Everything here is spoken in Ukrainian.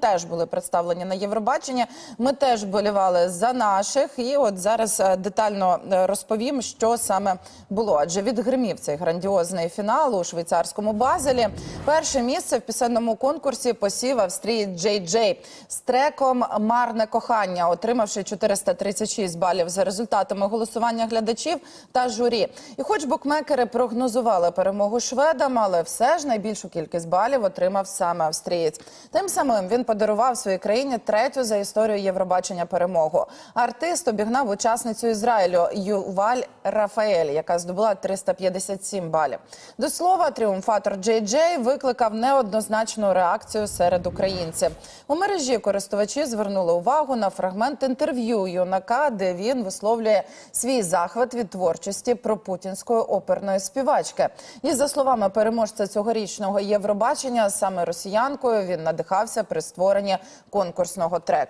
Теж були представлені на Євробаченні. Ми теж болівали за наших, і от зараз е, детально е, розповім, що саме було. Адже відгримів цей грандіозний фінал у швейцарському базелі. Перше місце в пісенному конкурсі посів Австрії Джей Джей з треком Марне кохання, отримавши 436 балів за результатами голосування глядачів та журі. І, хоч букмекери прогнозували перемогу шведам, але все ж найбільшу кількість балів отримав саме австрієць. Тим самим він подарував своїй країні третю за історію Євробачення перемогу. Артист обігнав учасницю Ізраїлю Юваль Рафаель, яка здобула 357 балів. До слова, тріумфатор Джей Джей викликав неоднозначну реакцію серед українців. У мережі користувачі звернули увагу на фрагмент інтерв'ю юнака, де він висловлює свій захват від творчості пропутінської оперної співачки. І за словами переможця цьогорічного Євробачення, саме росіянкою він надихався при створенні конкурсного трека.